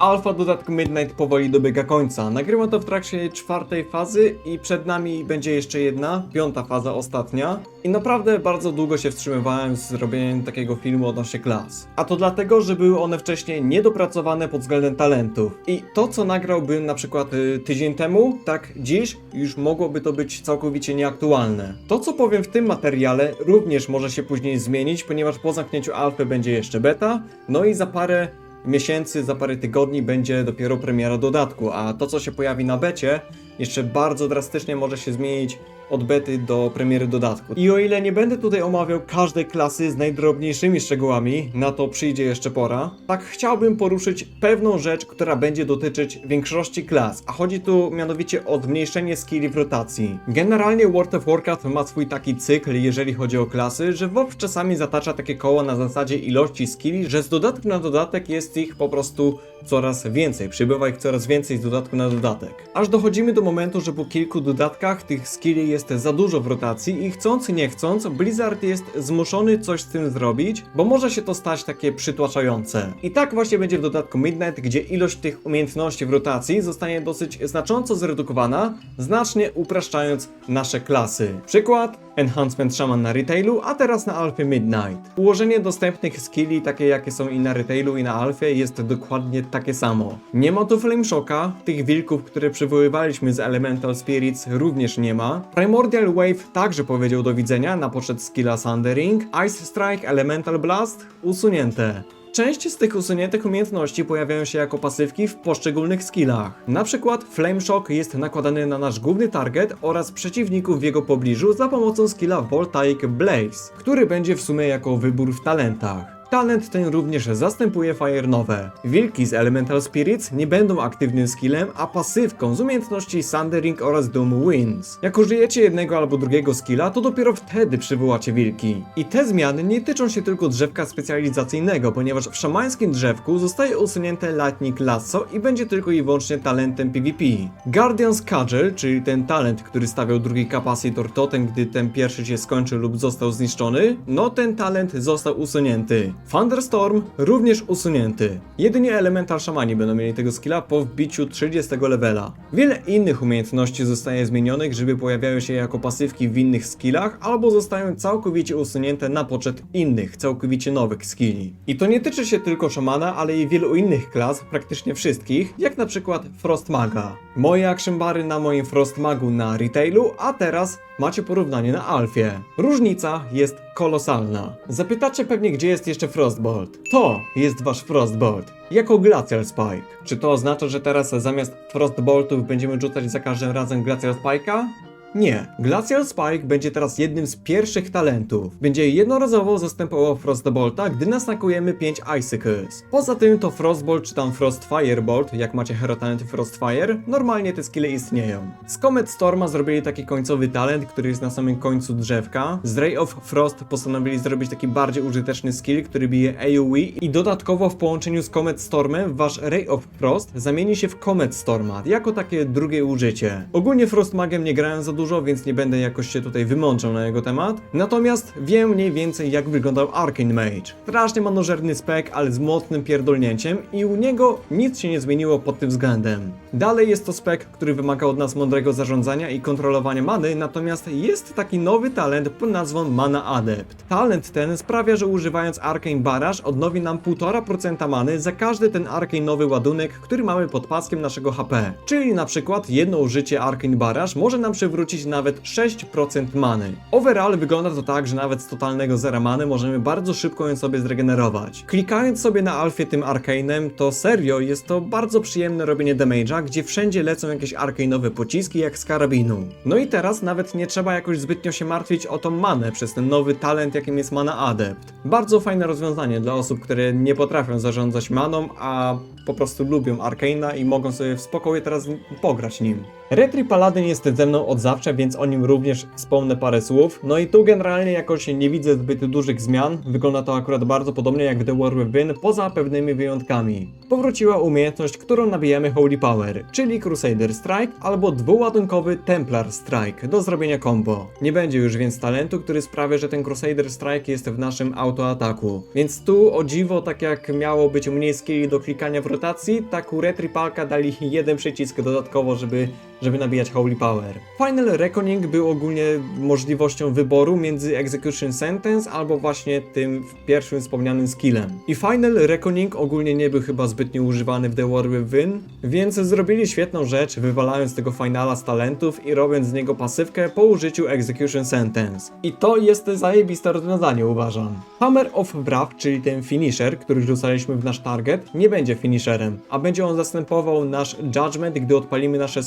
Alfa dodatku Midnight powoli dobiega końca. Nagrywam to w trakcie czwartej fazy i przed nami będzie jeszcze jedna, piąta faza, ostatnia. I naprawdę bardzo długo się wstrzymywałem z zrobieniem takiego filmu odnośnie klas. A to dlatego, że były one wcześniej niedopracowane pod względem talentów. I to, co nagrałbym na przykład y, tydzień temu, tak dziś już mogłoby to być całkowicie nieaktualne. To, co powiem w tym materiale, również może się później zmienić, ponieważ po zamknięciu alfy będzie jeszcze beta, no i za parę miesięcy, za parę tygodni będzie dopiero premiera dodatku, a to co się pojawi na becie jeszcze bardzo drastycznie może się zmienić od bety do premiery dodatku. I o ile nie będę tutaj omawiał każdej klasy z najdrobniejszymi szczegółami, na to przyjdzie jeszcze pora, tak chciałbym poruszyć pewną rzecz, która będzie dotyczyć większości klas, a chodzi tu mianowicie o zmniejszenie skilli w rotacji. Generalnie World of Warcraft ma swój taki cykl, jeżeli chodzi o klasy, że WoW czasami zatacza takie koło na zasadzie ilości skilli, że z dodatku na dodatek jest ich po prostu coraz więcej, przybywa ich coraz więcej z dodatku na dodatek. Aż dochodzimy do momentu, że po kilku dodatkach tych skilli jest za dużo w rotacji i chcąc nie chcąc, Blizzard jest zmuszony coś z tym zrobić, bo może się to stać takie przytłaczające. I tak właśnie będzie w dodatku Midnight, gdzie ilość tych umiejętności w rotacji zostanie dosyć znacząco zredukowana, znacznie upraszczając nasze klasy. Przykład Enhancement Shaman na retailu, a teraz na Alfie Midnight. Ułożenie dostępnych skilli, takie jakie są i na retailu i na Alfie, jest dokładnie takie samo. Nie ma tu Flame Shocka, tych wilków, które przywoływaliśmy z Elemental Spirits również nie ma. Primordial Wave także powiedział do widzenia na poczet skilla Sundering. Ice Strike, Elemental Blast usunięte. Część z tych usuniętych umiejętności pojawiają się jako pasywki w poszczególnych skillach. Na przykład Flame Shock jest nakładany na nasz główny target oraz przeciwników w jego pobliżu za pomocą skilla Voltaic Blaze, który będzie w sumie jako wybór w talentach. Talent ten również zastępuje Fire Nowe. Wilki z Elemental Spirits nie będą aktywnym skillem, a pasywką z umiejętności Sundering oraz Doom Winds. Jak użyjecie jednego albo drugiego skilla, to dopiero wtedy przywołacie wilki. I te zmiany nie tyczą się tylko drzewka specjalizacyjnego, ponieważ w szamańskim drzewku zostaje usunięte Lightning Lasso i będzie tylko i wyłącznie talentem PvP. Guardian's Cudgel, czyli ten talent, który stawiał drugi kapacitor totem, gdy ten pierwszy się skończył lub został zniszczony, no ten talent został usunięty. Thunderstorm również usunięty. Jedynie Elemental Szamani będą mieli tego skilla po wbiciu 30 levela. Wiele innych umiejętności zostaje zmienionych, żeby pojawiały się jako pasywki w innych skillach, albo zostają całkowicie usunięte na poczet innych, całkowicie nowych skilli. I to nie tyczy się tylko szamana, ale i wielu innych klas, praktycznie wszystkich, jak na przykład Frostmaga. Moje action bary na moim Frostmagu na retailu, a teraz macie porównanie na Alfie. Różnica jest kolosalna. Zapytacie pewnie, gdzie jest jeszcze Frostbolt. To jest wasz Frostbolt. Jako Glacial Spike. Czy to oznacza, że teraz zamiast Frostboltów będziemy rzucać za każdym razem Glacial Spike'a? Nie. Glacial Spike będzie teraz jednym z pierwszych talentów. Będzie jednorazowo zastępował Frostbolta, gdy nasnakujemy 5 Icicles. Poza tym to Frostbolt czy tam Frost Firebolt, jak macie hero talenty Frostfire, normalnie te skille istnieją. Z Comet Storma zrobili taki końcowy talent, który jest na samym końcu drzewka. Z Ray of Frost postanowili zrobić taki bardziej użyteczny skill, który bije AoE i dodatkowo w połączeniu z Comet Stormem wasz Ray of Frost zamieni się w Comet Storma, jako takie drugie użycie. Ogólnie Frostmagiem nie grałem za dużo, więc nie będę jakoś się tutaj wymączał na jego temat. Natomiast wiem mniej więcej jak wyglądał Arcane Mage. Strasznie manożerny spek, ale z mocnym pierdolnięciem i u niego nic się nie zmieniło pod tym względem. Dalej jest to spek, który wymaga od nas mądrego zarządzania i kontrolowania many, natomiast jest taki nowy talent pod nazwą Mana Adept. Talent ten sprawia, że używając Arcane Barrage odnowi nam 1,5% many za każdy ten Arcane nowy ładunek, który mamy pod paskiem naszego HP. Czyli na przykład jedno użycie Arcane Barrage może nam przywrócić nawet 6% many. Overall wygląda to tak, że nawet z totalnego zera many możemy bardzo szybko ją sobie zregenerować. Klikając sobie na Alfie tym Arcane'em, to serio jest to bardzo przyjemne robienie damage'a, gdzie wszędzie lecą jakieś arcane'owe pociski jak z karabinu. No i teraz nawet nie trzeba jakoś zbytnio się martwić o tą manę przez ten nowy talent, jakim jest Mana Adept. Bardzo fajne rozwiązanie dla osób, które nie potrafią zarządzać maną, a po prostu lubią Arcane'a i mogą sobie w spokoju teraz pograć nim. Retri Paladin jest ze mną od zawsze, więc o nim również wspomnę parę słów. No i tu generalnie jakoś nie widzę zbyt dużych zmian. Wygląda to akurat bardzo podobnie jak w The War Within, poza pewnymi wyjątkami. Powróciła umiejętność, którą nabijamy Holy Power, czyli Crusader Strike albo dwuładunkowy Templar Strike do zrobienia combo. Nie będzie już więc talentu, który sprawia, że ten Crusader Strike jest w naszym autoataku. Więc tu o dziwo, tak jak miało być mniej skilli do klikania w rotacji, tak u Retri Palka dali jeden przycisk dodatkowo, żeby żeby nabijać Holy Power. Final Reckoning był ogólnie możliwością wyboru między Execution Sentence albo właśnie tym pierwszym wspomnianym skillem. I Final Reckoning ogólnie nie był chyba zbytnio używany w The War Within, więc zrobili świetną rzecz, wywalając tego finala z talentów i robiąc z niego pasywkę po użyciu Execution Sentence. I to jest zajebiste rozwiązanie uważam. Hammer of Wrath, czyli ten finisher, który rzucaliśmy w nasz target, nie będzie finisherem, a będzie on zastępował nasz Judgment, gdy odpalimy nasze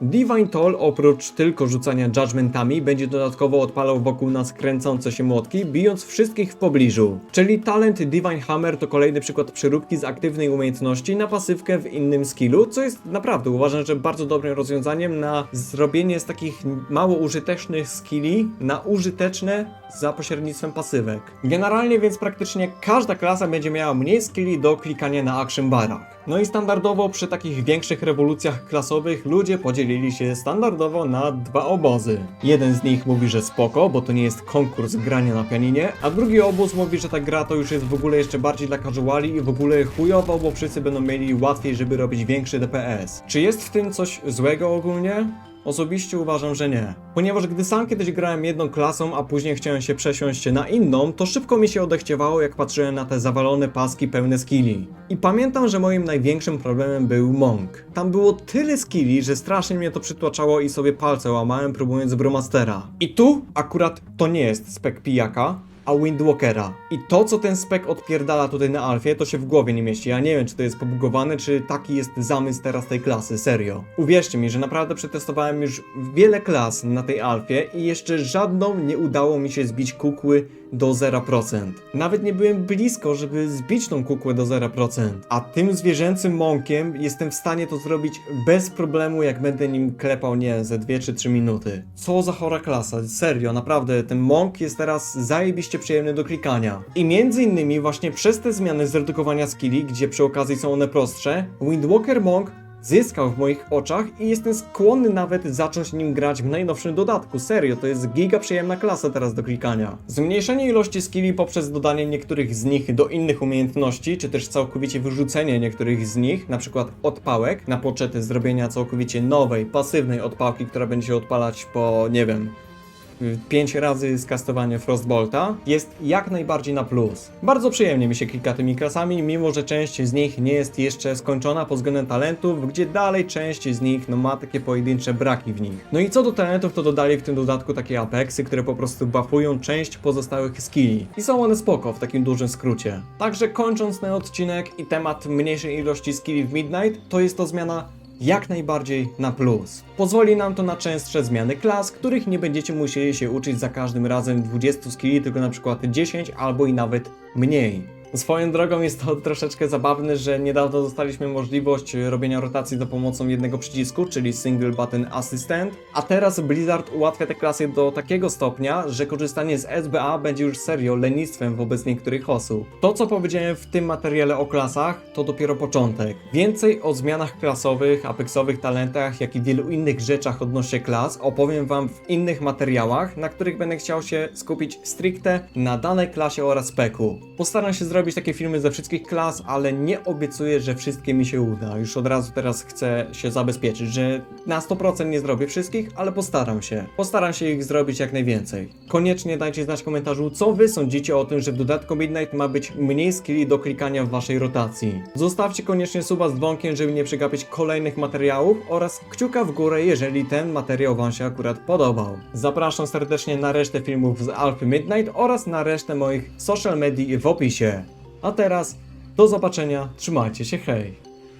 Divine Toll oprócz tylko rzucania judgmentami będzie dodatkowo odpalał wokół nas kręcące się młotki, bijąc wszystkich w pobliżu. Czyli talent Divine Hammer to kolejny przykład przeróbki z aktywnej umiejętności na pasywkę w innym skillu, co jest naprawdę uważam, że bardzo dobrym rozwiązaniem na zrobienie z takich mało użytecznych skilli na użyteczne za pośrednictwem pasywek. Generalnie więc praktycznie każda klasa będzie miała mniej skilli do klikania na action barach. No i standardowo przy takich większych rewolucjach klasowych ludzie podzielili się standardowo na dwa obozy. Jeden z nich mówi, że spoko, bo to nie jest konkurs grania na pianinie, a drugi obóz mówi, że ta gra to już jest w ogóle jeszcze bardziej dla casuali i w ogóle chujowo, bo wszyscy będą mieli łatwiej, żeby robić większy DPS. Czy jest w tym coś złego ogólnie? Osobiście uważam, że nie. Ponieważ gdy sam kiedyś grałem jedną klasą, a później chciałem się przesiąść na inną, to szybko mi się odechciewało, jak patrzyłem na te zawalone paski pełne skilli. I pamiętam, że moim największym problemem był Monk. Tam było tyle skilli, że strasznie mnie to przytłaczało i sobie palce łamałem próbując Bromastera. I tu akurat to nie jest spek pijaka, a Windwalkera. I to, co ten spek odpierdala tutaj na Alfie, to się w głowie nie mieści. Ja nie wiem, czy to jest pobugowane, czy taki jest zamysł teraz tej klasy, serio. Uwierzcie mi, że naprawdę przetestowałem już wiele klas na tej Alfie i jeszcze żadną nie udało mi się zbić kukły do 0%. Nawet nie byłem blisko, żeby zbić tą kukłę do 0%. A tym zwierzęcym mąkiem jestem w stanie to zrobić bez problemu, jak będę nim klepał, nie ze 2 czy 3 minuty. Co za chora klasa, serio, naprawdę, ten mąk jest teraz zajebiście przyjemny do klikania. I między innymi właśnie przez te zmiany zredukowania skilli, gdzie przy okazji są one prostsze, Windwalker Monk zyskał w moich oczach i jestem skłonny nawet zacząć nim grać w najnowszym dodatku. Serio, to jest giga przyjemna klasa teraz do klikania. Zmniejszenie ilości skilli poprzez dodanie niektórych z nich do innych umiejętności, czy też całkowicie wyrzucenie niektórych z nich, na przykład odpałek, na poczety zrobienia całkowicie nowej, pasywnej odpałki, która będzie się odpalać po, nie wiem, 5 razy skastowanie Frostbolta jest jak najbardziej na plus. Bardzo przyjemnie mi się klika tymi klasami, mimo że część z nich nie jest jeszcze skończona pod względem talentów, gdzie dalej część z nich no, ma takie pojedyncze braki w nich. No i co do talentów, to dodali w tym dodatku takie apexy, które po prostu buffują część pozostałych skilli. I są one spoko w takim dużym skrócie. Także kończąc ten odcinek i temat mniejszej ilości skilli w Midnight, to jest to zmiana jak najbardziej na plus. Pozwoli nam to na częstsze zmiany klas, których nie będziecie musieli się uczyć za każdym razem 20 skilli, tylko na przykład 10 albo i nawet mniej. Swoją drogą jest to troszeczkę zabawne, że niedawno dostaliśmy możliwość robienia rotacji za pomocą jednego przycisku, czyli Single Button Assistant, a teraz Blizzard ułatwia te klasy do takiego stopnia, że korzystanie z SBA będzie już serio lenistwem wobec niektórych osób. To co powiedziałem w tym materiale o klasach, to dopiero początek. Więcej o zmianach klasowych, apexowych talentach, jak i wielu innych rzeczach odnośnie klas opowiem wam w innych materiałach, na których będę chciał się skupić stricte na danej klasie oraz speku. Postaram się zrobić takie filmy ze wszystkich klas, ale nie obiecuję, że wszystkie mi się uda. Już od razu teraz chcę się zabezpieczyć, że na 100% nie zrobię wszystkich, ale postaram się. Postaram się ich zrobić jak najwięcej. Koniecznie dajcie znać w komentarzu, co wy sądzicie o tym, że w dodatku Midnight ma być mniej skilli do klikania w waszej rotacji. Zostawcie koniecznie suba z dzwonkiem, żeby nie przegapić kolejnych materiałów oraz kciuka w górę, jeżeli ten materiał wam się akurat podobał. Zapraszam serdecznie na resztę filmów z Alpy Midnight oraz na resztę moich social medii w opisie. A teraz do zobaczenia, trzymajcie się, hej!